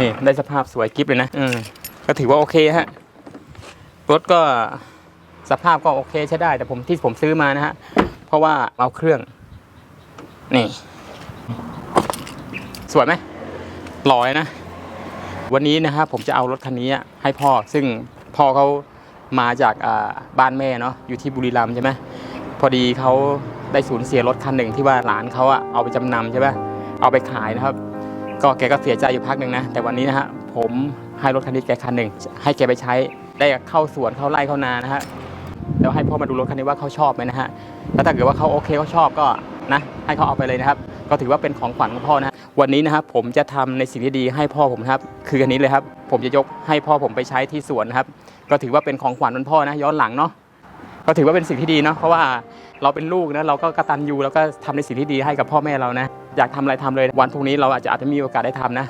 นี่ได้สภาพสวยกิฟเลยนะอืมก็ถือว่าโอเคฮะรถก็สภาพก็โอเคใช้ได้ แต่ผมที่ผมซื้อมานะฮะ เพราะว่าเอาเครื่อง นี่ สวยไหมลอยนะ วันนี้นะครับผมจะเอารถคันนี้ให้พ่อ ซึ่งพ่อเขามาจากอ่าบ้านแม่เนาะอยู่ที่บุรีรัมย์ใช่ไหมพอดีเขาได้สูญเสียรถคันหนึ่งที่ว่าหลานเขาอะเอาไปจำนำใช่ไหมเอาไปขายนะครับ ก็แกก็เสียใจอยู่พักหนึ่งนะ แต่วันนี้นะฮะผมให้รถคันนี้แกคันหนึ่งให้แกไปใช้ได้เข้าสวนเข้าไร่เข้านานะฮะแล้วให้พ่อมาดูรถคันนี้ว่าเขาชอบไหมนะฮะแล้วถ้าเกิดว่าเขาโอเคเขาชอบก็นะให้เขาเอาไปเลยนะครับ ก็ถือว่าเป็นของขวัญของพ่อนะวันนี้นะครับผมจะทำในสิ่งที่ดีให้พ่อผมครับ คืออันนี้เลยครับ ผมจะยกให้พ่อผมไปใช้ที่สวนนะครับ ก็ถือว่าเป็นของขวัญวันพ่อนะย้อนหลังเนาะ ก็ถือว่าเป็นสิ่งที่ดีเนาะเพราะว่าเราเป็นลูกนะเราก็กระตันยูแล้วก็ทำในสิ่งที่ดีให้กับพ่อแม่เรานะอยากทำอะไรทำเลยวันพรุ่งนี้เราอาจจะอาจจะมีโอกาสได้ทำนะ